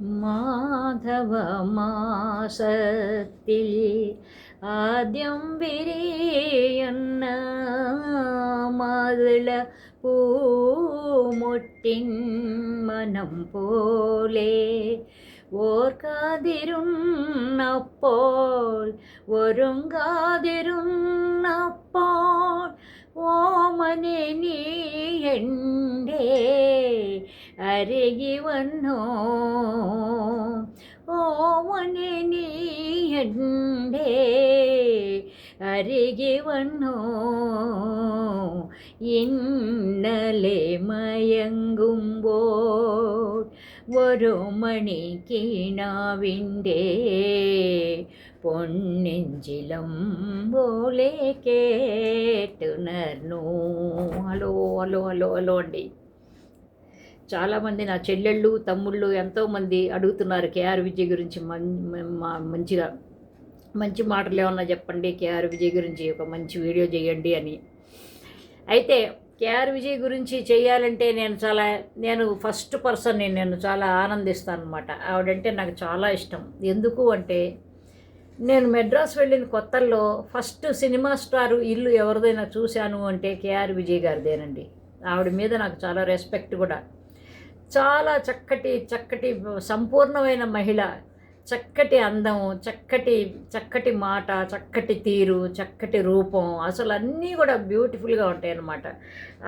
മാധവമാസത്തിൽ ആദ്യം വിരിയുന്ന മാതള പൂമൊട്ടിൻ മനം പോലെ ഓർക്കാതിരുന്നപ്പോൾ ഒരുങ്ങാതിരുന്നപ്പോൾ ഓമനെ നീ എന്റെ അരകി വന്നോ? ಗಡ್ಡೆ ಅರಿಗಿವಣ್ಣು இன்னலே மயங்கும்போல் ஒரு மணி கிணாவிண்டே పొన్నెంజిలం బోలే కేటునర్ను. హలో హలో హలో హలో అండి. చాలామంది నా చెల్లెళ్ళు తమ్ముళ్ళు ఎంతోమంది అడుగుతున్నారు కేఆర్ విజయ్ గురించి మం మంచిగా. మంచి మాటలు ఏమన్నా చెప్పండి? కేఆర్ విజయ్ గురించి ఒక మంచి వీడియో చేయండి అని. అయితే కేఆర్ విజయ్ గురించి చేయాలంటే నేను చాలా నేను ఫస్ట్ పర్సన్ని నేను చాలా ఆనందిస్తాను అనమాట ఆవిడంటే నాకు చాలా ఇష్టం. ఎందుకు అంటే నేను మెడ్రాస్ వెళ్ళిన కొత్తల్లో ఫస్ట్ సినిమా స్టార్ ఇల్లు ఎవరిదైనా చూశాను అంటే కేఆర్ విజయ్ గారిదేనండి. ఆవిడ మీద నాకు చాలా రెస్పెక్ట్ కూడా. చాలా చక్కటి చక్కటి సంపూర్ణమైన మహిళ. చక్కటి అందం చక్కటి చక్కటి మాట చక్కటి తీరు చక్కటి రూపం అసలు అన్నీ కూడా బ్యూటిఫుల్గా ఉంటాయి అన్నమాట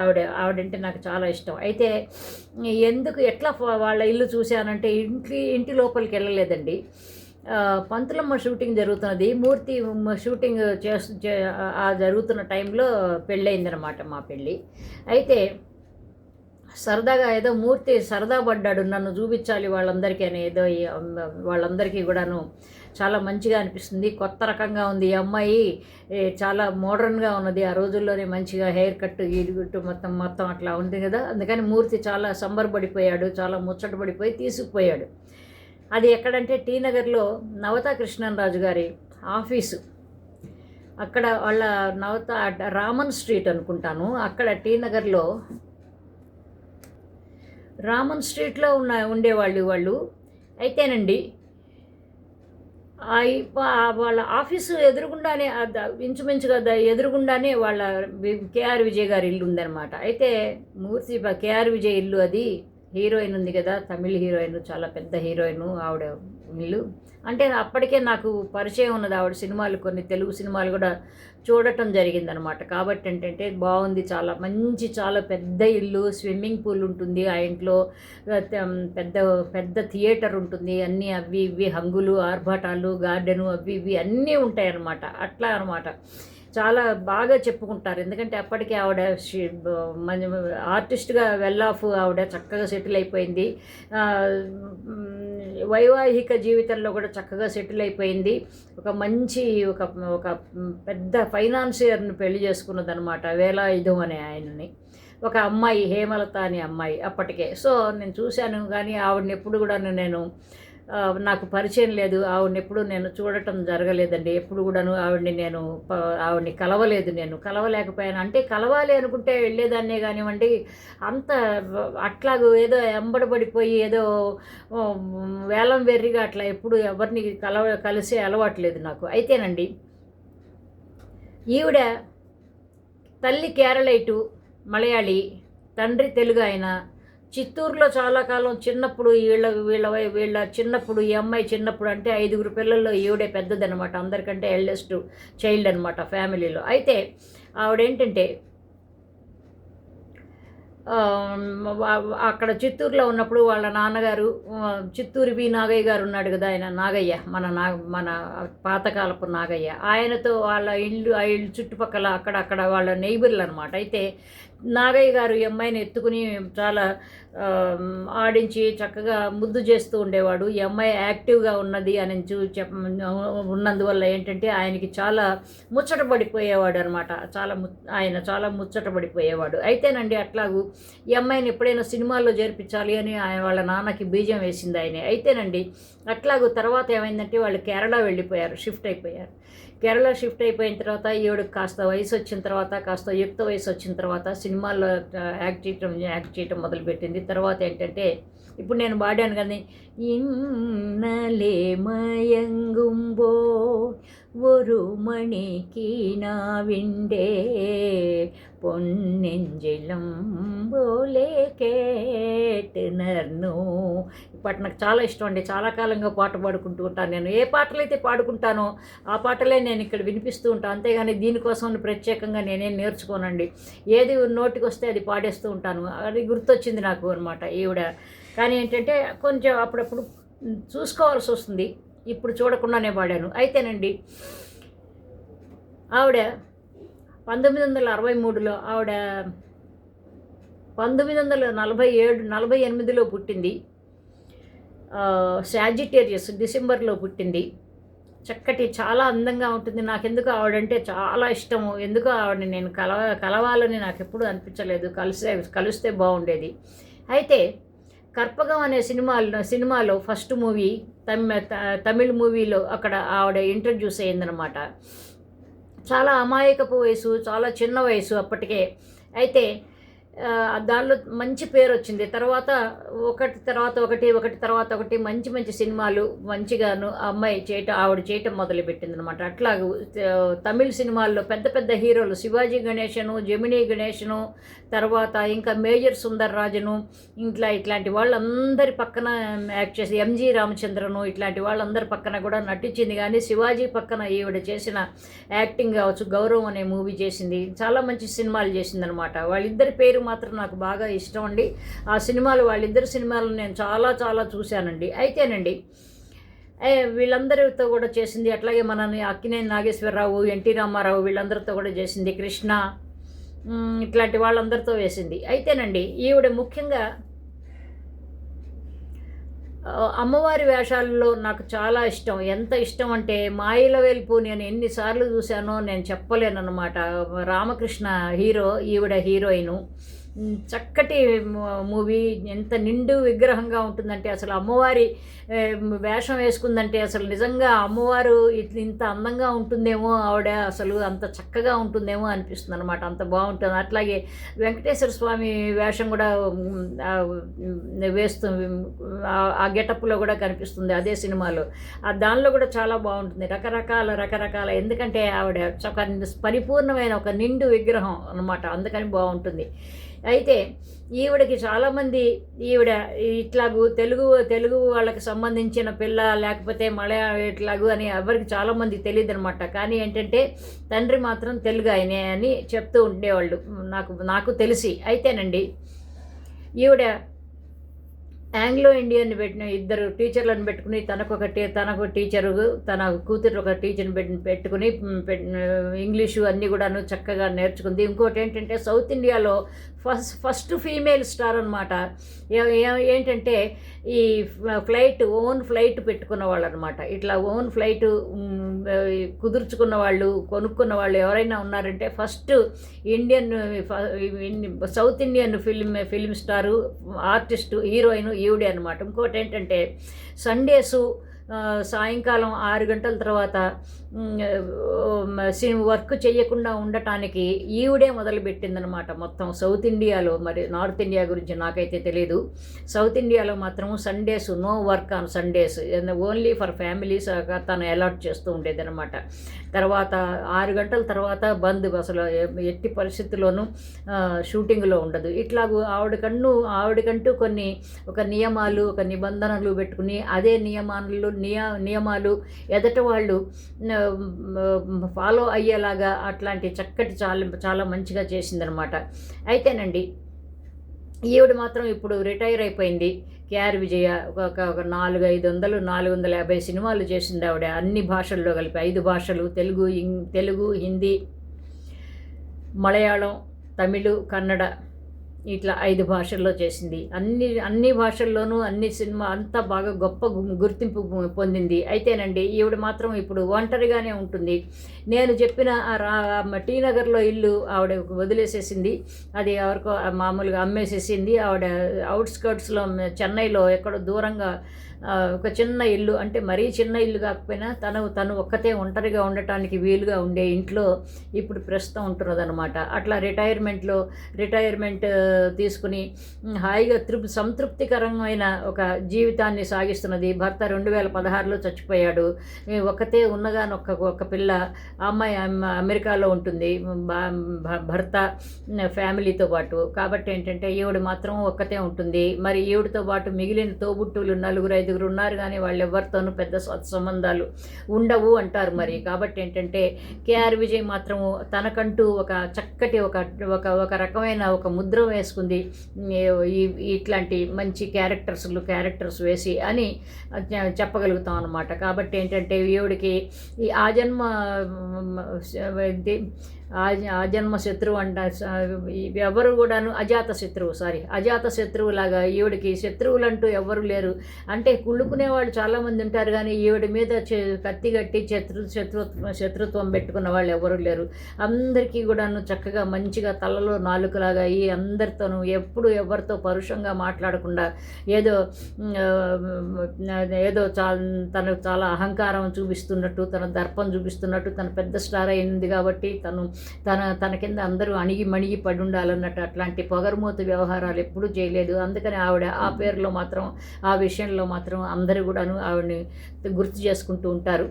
ఆవిడ ఆవిడంటే నాకు చాలా ఇష్టం. అయితే ఎందుకు ఎట్లా వాళ్ళ ఇల్లు చూశానంటే ఇంటి ఇంటి లోపలికి వెళ్ళలేదండి. పంతులమ్మ షూటింగ్ జరుగుతున్నది. మూర్తి షూటింగ్ చేస్తు ఆ జరుగుతున్న టైంలో పెళ్ళయిందనమాట మా పెళ్ళి. అయితే సరదాగా ఏదో మూర్తి సరదా పడ్డాడు. నన్ను చూపించాలి వాళ్ళందరికీ అని ఏదో వాళ్ళందరికీ కూడాను చాలా మంచిగా అనిపిస్తుంది. కొత్త రకంగా ఉంది ఈ అమ్మాయి. చాలా మోడర్న్గా ఉన్నది. ఆ రోజుల్లోనే మంచిగా హెయిర్ కట్ ఇరుగుట్టు మొత్తం మొత్తం అట్లా ఉంది కదా. అందుకని మూర్తి చాలా సంబరపడిపోయాడు చాలా ముచ్చట పడిపోయి తీసుకుపోయాడు అది ఎక్కడంటే టీ నగర్లో నవతా కృష్ణరాజు గారి ఆఫీసు. అక్కడ వాళ్ళ నవత రామన్ స్ట్రీట్ అనుకుంటాను. అక్కడ టీ నగర్లో రామన్ స్ట్రీట్లో ఉన్న ఉండేవాళ్ళు వాళ్ళు. అయితేనండి ఆ వాళ్ళ ఆఫీసు ఎదురుగుండానే ఇంచుమించుగా ద- ఎదురుగుండానే వాళ్ళ కేఆర్ విజయ్ గారి ఇల్లు ఉందన్నమాట. అయితే మూర్తి కేఆర్ విజయ్ ఇల్లు అది హీరోయిన్ ఉంది కదా తమిళ హీరోయిన్ చాలా పెద్ద హీరోయిన్ ఆవిడ ఇల్లు అంటే అప్పటికే నాకు పరిచయం ఉన్నది ఆవిడ సినిమాలు కొన్ని తెలుగు సినిమాలు కూడా చూడటం జరిగిందనమాట. కాబట్టి ఏంటంటే బాగుంది చాలా మంచి చాలా పెద్ద ఇల్లు స్విమ్మింగ్ పూల్ ఉంటుంది ఆ ఇంట్లో. పెద్ద పెద్ద థియేటర్ ఉంటుంది. అన్నీ అవి ఇవి హంగులు ఆర్భాటాలు గార్డెను అవి ఇవి అన్నీ ఉంటాయి అన్నమాట అట్లా అనమాట చాలా బాగా చెప్పుకుంటారు. ఎందుకంటే అప్పటికే ఆవిడ ఆర్టిస్ట్గా వెల్ ఆఫ్ ఆవిడ చక్కగా సెటిల్ అయిపోయింది. వైవాహిక జీవితంలో కూడా చక్కగా సెటిల్ అయిపోయింది. ఒక మంచి ఒక ఒక పెద్ద ఫైనాన్సియర్ని పెళ్ళి చేసుకున్నదనమాట వేలాయుధం అనే ఆయనని. ఒక అమ్మాయి హేమలత అనే అమ్మాయి అప్పటికే. సో నేను చూశాను కానీ ఆవిడని ఎప్పుడు కూడా నేను నాకు పరిచయం లేదు. ఆవిడని ఎప్పుడు నేను చూడటం జరగలేదండి. ఎప్పుడు కూడాను ఆవిడని నేను ప- ఆవిడని కలవలేదు నేను. కలవలేకపోయాను. అంటే కలవాలి అనుకుంటే వెళ్ళేదాన్నే కానివ్వండి. అంత అట్లాగూ ఏదో ఎంబడబడిపోయి ఏదో వేలం వెర్రిగా అట్లా ఎప్పుడు ఎవరిని కలవ కలిసే అలవాట్లేదు నాకు. అయితేనండి ఈవిడ తల్లి కేరళైటు మలయాళీ తండ్రి తెలుగు ఆయన చిత్తూరులో చాలా కాలం చిన్నప్పుడు వీళ్ళ వీళ్ళ వై- వీళ్ళ చిన్నప్పుడు ఈ అమ్మాయి చిన్నప్పుడు అంటే ఐదుగురు పిల్లల్లో ఈవిడే పెద్దదనమాట అందరికంటే ఎల్డెస్ట్ చైల్డ్ అనమాట ఫ్యామిలీలో అయితే ఆవిడేంటంటే అక్కడ చిత్తూరులో ఉన్నప్పుడు వాళ్ళ నాన్నగారు చిత్తూరు వి నాగయ్య గారు ఉన్నాడు కదా ఆయన నాగయ్య మన నా మన పాతకాలపు నాగయ్య. ఆయనతో వాళ్ళ ఇల్లు ఆ ఇల్లు చుట్టుపక్కల అక్కడ అక్కడ వాళ్ళ నైబర్లు అనమాట అయితే నాగయ్య గారు ఈ అమ్మాయిని ఎత్తుకుని చాలా ఆడించి చక్కగా ముద్దు చేస్తూ ఉండేవాడు. ఈ అమ్మాయి యాక్టివ్గా ఉన్నది అని చూ చెప్ ఉన్నందువల్ల ఏంటంటే ఆయనకి చాలా ముచ్చట పడిపోయేవాడు అనమాట చాలా ము ఆయన చాలా ముచ్చట పడిపోయేవాడు. అయితేనండి అట్లాగూ ఈ అమ్మాయిని ఎప్పుడైనా సినిమాల్లో చేర్పించాలి అని ఆయన వాళ్ళ నాన్నకి బీజం వేసింది ఆయన అయితేనండి అట్లాగూ తర్వాత ఏమైందంటే వాళ్ళు కేరళ వెళ్ళిపోయారు షిఫ్ట్ అయిపోయారు కేరళ షిఫ్ట్ అయిపోయిన తర్వాత ఈవిడకి కాస్త వయసు వచ్చిన తర్వాత కాస్త యుక్త వయసు వచ్చిన తర్వాత సినిమాల్లో ఆ, యాక్ట్ చేయటం యాక్ట్ చేయటం మొదలుపెట్టింది తర్వాత ఏంటంటే ఇప్పుడు నేను పాడాను కానీ ఇన్నలే మయంగుంబో ஒரு மணிக்கு நாவிண்டே పొన్నెంజిలం బోలే కేటనర్ను ఈ పాట నాకు చాలా ఇష్టం అండి. చాలా కాలంగా పాట పాడుకుంటూ ఉంటాను నేను. ఏ పాటలు అయితే పాడుకుంటానో ఆ పాటలే నేను ఇక్కడ వినిపిస్తూ ఉంటాను. అంతేగాని దీనికోసం ప్రత్యేకంగా నేనేం నేర్చుకోనండి. ఏది నోటికి వస్తే అది పాడేస్తూ ఉంటాను. అది గుర్తొచ్చింది నాకు అనమాట ఈవిడ. కానీ ఏంటంటే కొంచెం అప్పుడప్పుడు చూసుకోవాల్సి వస్తుంది. ఇప్పుడు చూడకుండానే పాడాను. అయితేనండి. ఆవిడ పంతొమ్మిది వందల అరవై మూడులో ఆవిడ పంతొమ్మిది వందల నలభై ఏడు నలభై ఎనిమిదిలో పుట్టింది సాజిటేరియస్ డిసెంబర్లో పుట్టింది. చక్కటి చాలా అందంగా ఉంటుంది. నాకెందుకు ఆవిడంటే చాలా ఇష్టము. ఎందుకు ఆవిడని నేను కలవ కలవాలని నాకు ఎప్పుడూ అనిపించలేదు. కలిసే కలిస్తే బాగుండేది. అయితే కర్పగం అనే సినిమాలో సినిమాలో ఫస్ట్ మూవీ తమి త- తమిళ్ మూవీలో అక్కడ ఆవిడ ఇంట్రడ్యూస్ అయిందనమాట చాలా అమాయకపు వయసు చాలా చిన్న వయసు అప్పటికే. అయితే దానిలో మంచి పేరు వచ్చింది తర్వాత ఒకటి తర్వాత ఒకటి ఒకటి తర్వాత ఒకటి మంచి మంచి సినిమాలు మంచిగాను ఆ అమ్మాయి చేయటం ఆవిడ చేయటం మొదలుపెట్టింది అనమాట అట్లా తమిళ సినిమాల్లో పెద్ద పెద్ద హీరోలు శివాజీ గణేశను జమినీ గణేశను తర్వాత ఇంకా మేజర్ సుందర్ రాజును ఇట్లా ఇట్లాంటి వాళ్ళందరి పక్కన యాక్ట్ చేసి ఎంజి రామచంద్రను ఇట్లాంటి వాళ్ళందరి పక్కన కూడా నటించింది. కానీ శివాజీ పక్కన ఈవిడ చేసిన యాక్టింగ్ కావచ్చు గౌరవం అనే మూవీ చేసింది. చాలా మంచి సినిమాలు చేసింది అనమాట వాళ్ళిద్దరి పేరు మాత్రం నాకు బాగా ఇష్టం అండి. ఆ సినిమాలు వాళ్ళిద్దరు సినిమాలు నేను చాలా చాలా చూశానండి. అయితేనండి వీళ్ళందరితో కూడా చేసింది అట్లాగే మన అక్కినేని నాగేశ్వరరావు ఎన్టీ రామారావు వీళ్ళందరితో కూడా చేసింది కృష్ణ ఇట్లాంటి వాళ్ళందరితో వేసింది. అయితేనండి ఈవిడ ముఖ్యంగా అమ్మవారి వేషాల్లో నాకు చాలా ఇష్టం. ఎంత ఇష్టం అంటే మాయల వెలుపు నేను ఎన్నిసార్లు చూశానో నేను చెప్పలేనన్నమాట. రామకృష్ణ హీరో ఈవిడ హీరోయిన్. చక్కటి మూవీ. ఎంత నిండు విగ్రహంగా ఉంటుందంటే అసలు అమ్మవారి వేషం వేసుకుందంటే అసలు నిజంగా అమ్మవారు ఇంత అందంగా ఉంటుందేమో ఆవిడ అసలు అంత చక్కగా ఉంటుందేమో అనిపిస్తుంది అనమాట అంత బాగుంటుంది. అట్లాగే వెంకటేశ్వర స్వామి వేషం కూడా వేస్తు ఆ, వేస్తూ ఆ- గెటప్లో కూడా కనిపిస్తుంది అదే సినిమాలో. ఆ దానిలో కూడా చాలా బాగుంటుంది. రకరకాల రకరకాల ఎందుకంటే ఆవిడ ఒక పరిపూర్ణమైన ఒక నిండు విగ్రహం అన్నమాట. అందుకని బాగుంటుంది. అయితే ఈవిడకి చాలామంది ఈవిడ ఇట్లాగూ తెలుగు తెలుగు వాళ్ళకి సంబంధించిన పిల్ల లేకపోతే మలయా ఇట్లాగూ అని ఎవరికి చాలామంది తెలియదు అనమాట కానీ ఏంటంటే తండ్రి మాత్రం తెలుగు ఆయనే అని చెప్తూ ఉండేవాళ్ళు. నాకు నాకు తెలిసి అయితేనండి. ఈవిడ ఆంగ్లో ఇండియన్ పెట్టిన ఇద్దరు టీచర్లను పెట్టుకుని తనకు ఒక తనకు టీచరు తన కూతురు ఒక టీచర్ని పెట్టి పెట్టుకుని ఇంగ్లీషు అన్నీ కూడాను చక్కగా నేర్చుకుంది. ఇంకోటి ఏంటంటే సౌత్ ఇండియాలో ఫస్ట్ ఫస్ట్ ఫీమేల్ స్టార్ అనమాట ఏంటంటే ఈ ఫ్లైట్ ఓన్ ఫ్లైట్ పెట్టుకున్న వాళ్ళు అనమాట ఇట్లా ఓన్ ఫ్లైట్ కుదుర్చుకున్న వాళ్ళు కొనుక్కున్న వాళ్ళు ఎవరైనా ఉన్నారంటే first Indian South Indian film film star artist heroine ఈవిడే అనమాట ఇంకోటి ఏంటంటే సండేసు సాయంకాలం ఆరు గంటల తర్వాత వర్క్ చేయకుండా ఉండటానికి ఈవిడే మొదలుపెట్టిందనమాట మొత్తం సౌత్ ఇండియాలో. మరి నార్త్ ఇండియా గురించి నాకైతే తెలియదు సౌత్ ఇండియాలో మాత్రం Sundays no work on Sundays. Only for families తను అలాట్ చేస్తూ ఉండేదనమాట తర్వాత ఆరు గంటల తర్వాత బంద్ అసలు ఎట్టి పరిస్థితుల్లోనూ షూటింగ్లో ఉండదు. ఇట్లాగూ ఆవిడకన్ను ఆవిడకంటూ కొన్ని ఒక నియమాలు ఒక నిబంధనలు పెట్టుకుని అదే నియమాలు నియ నియమాలు ఎదట వాళ్ళు ఫాలో అయ్యేలాగా అట్లాంటి చక్కటి చాలా చాలా మంచిగా చేసిందనమాట. అయితేనండి ఈవిడ మాత్రం ఇప్పుడు రిటైర్ అయిపోయింది. కేఆర్ విజయ ఒక ఒక- నాలుగు ఐదు వందలు నాలుగు వందల యాభై సినిమాలు చేసింది ఆవిడ. అన్ని భాషల్లో కలిపి ఐదు భాషలు తెలుగు ఇంగ్ తెలుగు హిందీ మలయాళం తమిళ్ కన్నడ ఇట్లా ఐదు భాషల్లో చేసింది. అన్ని అన్ని భాషల్లోనూ అన్ని సినిమా అంతా బాగా గొప్ప గు- గుర్తింపు పొందింది. అయితేనండి ఈవిడ మాత్రం ఇప్పుడు ఒంటరిగానే ఉంటుంది. నేను చెప్పిన ఆ రా టీ నగర్లో ఇల్లు ఆవిడ వదిలేసేసింది. అది ఎవరికో మామూలుగా అమ్మేసేసింది. ఆవిడ అవుట్స్కర్ట్స్లో చెన్నైలో ఎక్కడో దూరంగా ఒక చిన్న ఇల్లు అంటే మరీ చిన్న ఇల్లు కాకపోయినా తను తను ఒక్కతే ఒంటరిగా ఉండటానికి వీలుగా ఉండే ఇంట్లో ఇప్పుడు ప్రస్తుతం ఉంటున్నదనమాట అట్లా రిటైర్మెంట్లో రిటైర్మెంట్ తీసుకుని హాయిగా తృప్ సంతృప్తికరమైన ఒక జీవితాన్ని సాగిస్తున్నది. భర్త రెండు వేల పదహారులో చచ్చిపోయాడు. ఈ ఒక్కతే ఉన్నగానొక్క ఒక పిల్ల అమ్మాయి అమెరికాలో ఉంటుంది. భర్త ఫ్యామిలీతో పాటు. కాబట్టి ఏంటంటే ఈవిడ మాత్రం ఒక్కతే ఉంటుంది. మరి ఈవిడతో పాటు మిగిలిన తోబుట్టువులు నలుగురు ఐదు ఐదుగురు ఉన్నారు కానీ వాళ్ళు ఎవరితోనూ పెద్ద సత్ సంబంధాలు ఉండవు అంటారు మరి. కాబట్టి ఏంటంటే కేఆర్ విజయ్ మాత్రము తనకంటూ ఒక చక్కటి ఒక ఒక ఒక రకమైన ఒక ముద్ర వేసుకుంది. ఇట్లాంటి మంచి క్యారెక్టర్స్లు క్యారెక్టర్స్ వేసి అని చెప్పగలుగుతాం అనమాట కాబట్టి ఏంటంటే ఈవిడికి ఈ ఆ జన్మ మ్, ఇది ఆ ఆ జన్మ శత్రువు అంట ఎవరు కూడాను అజాత శత్రువు సారీ అజాత శత్రువు లాగా ఈవిడికి శత్రువులు అంటూ ఎవరు లేరు. అంటే కుళ్ళుకునే వాళ్ళు చాలామంది ఉంటారు కానీ ఈవిడ మీద కత్తి కట్టి శత్రు శత్రుత్వం శత్రుత్వం పెట్టుకున్న వాళ్ళు ఎవరు లేరు. అందరికీ కూడాను చక్కగా మంచిగా తలలో నాలుకలాగా అయ్యి అందరితోనూ ఎప్పుడు ఎవరితో పరుషంగా మాట్లాడకుండా ఏదో ఏదో చా తను చాలా అహంకారం చూపిస్తున్నట్టు తన దర్పం చూపిస్తున్నట్టు తన పెద్ద స్టార్ అయింది కాబట్టి తను తన తన కింద అందరూ అణిగి మణిగి పడి ఉండాలన్నట్టు అట్లాంటి పొగరుమూత వ్యవహారాలు ఎప్పుడూ చేయలేదు. అందుకని ఆవిడ ఆ పేరులో మాత్రం ఆ విషయంలో మాత్రం మాత్రం అందరూ కూడాను ఆవిడని గుర్తు చేసుకుంటూ ఉంటారు.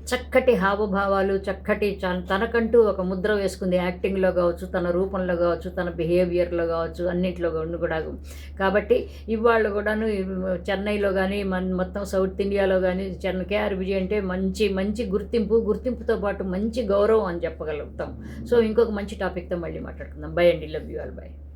చక్కటి హావభావాలు చక్కటి తనకంటూ ఒక ముద్ర వేసుకుంది. యాక్టింగ్లో కావచ్చు తన రూపంలో కావచ్చు తన బిహేవియర్లో కావచ్చు అన్నింటిలో కూడా- కాబట్టి ఇవాళ కూడాను చెన్నైలో కానీ మన మొత్తం సౌత్ ఇండియాలో కానీ చెన్నై కేఆర్ విజయ్ అంటే మంచి మంచి గుర్తింపు గుర్తింపుతో పాటు మంచి గౌరవం అని చెప్పగలుగుతాం. సో ఇంకొక మంచి టాపిక్తో మళ్ళీ మాట్లాడుకుందాం. బై అండి. Love you all. బై.